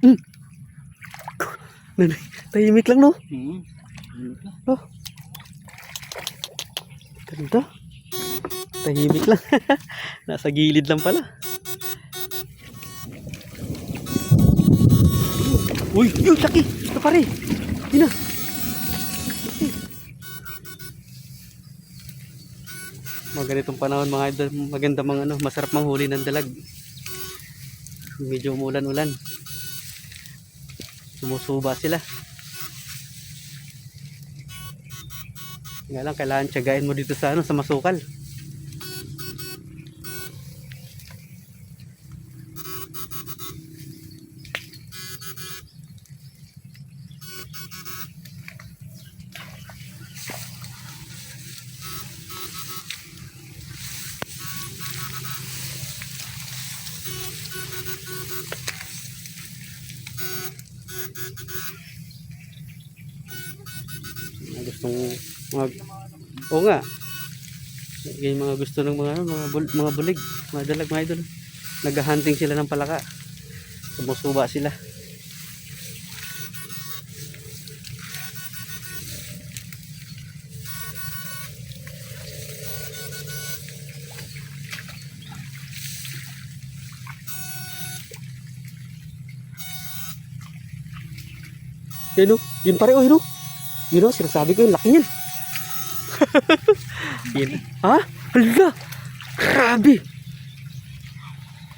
Hmm. Nanay, tahimik lang no? Hmm. Oh. Ganda. Tahimik lang. Nasa gilid lang pala. Uy, yun, laki. Ito pare. Yun na. Laki. Mga ganitong panahon mga idol, maganda mga ano, masarap manghuli ng dalag. Medyo umulan-ulan. Sumusuba sila. Nga lang, kailangan tiyagain mo dito sa ano, sa masukal. Mga gustong mag Oo nga. Yung mga gusto ng mga ano, mga bul, mga bulig, mga dalag, mga idol. Naghahunting sila ng palaka. Sumusuba sila. Yun o, yun pare o, yun o. Yun o, sinasabi ko yung laki niyan. Yun. Ha? Hala! Grabe!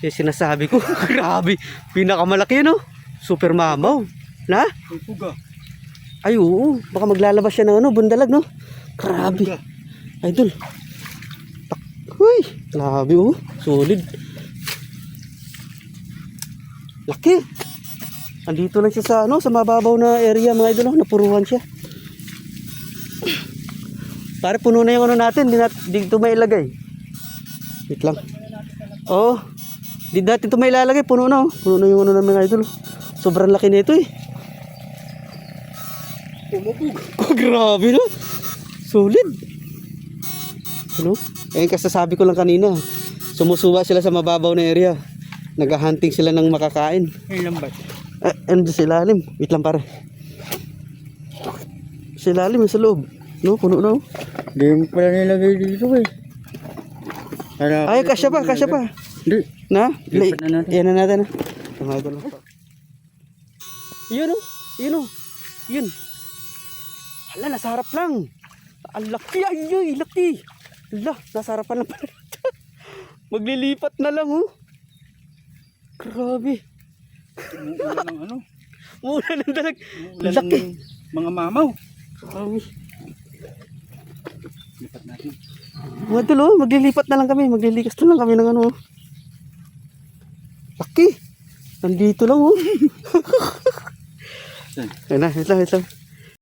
Yung sinasabi ko, grabe. Pinakamalaki no? Super mamaw. Na? Puga. Ay oo, baka maglalabas siya ng ano, bundalag no? Grabe. Idol. Uy, grabe oh. Solid. Laki. Andito lang siya sa ano, sa mababaw na area mga idol, oh. napuruhan siya. Pare puno na yung ano natin, di, nat, di ito may ilagay. Wait lang. Oh, di natin ito may ilalagay, puno na oh. Puno na yung ano ng mga idol. Sobrang laki nito eh. Pumupug. Oh, grabe no. Solid. Ano? Eh, kasasabi ko lang kanina. Sumusuba sila sa mababaw na area. Naghahunting sila ng makakain. Ay, lambat. Eh, ano sa ilalim? Wait lang pare. Sa ilalim, sa loob. No, puno na. oh. Hindi mo pala nilagay dito eh. Harap. Ay, kasya pa, kasya pa. Hindi. Na? Lipat na natin. Yan na natin. ah. Mga idol. Yun oh. Yun oh. Yun. Hala, nasa harap lang. Ang laki. Ay, ay, laki. Hala, nasa harapan lang pala. Maglilipat na lang oh. Grabe. Umuulan ng ano? Muna ng dalag. Umuulan Laki. ng mga mamaw. Grabe. Lipat natin. Mga idol oh, maglilipat na lang kami. Maglilikas na lang kami ng ano. oh. Laki. Nandito lang oh. Ayun na, wait lang.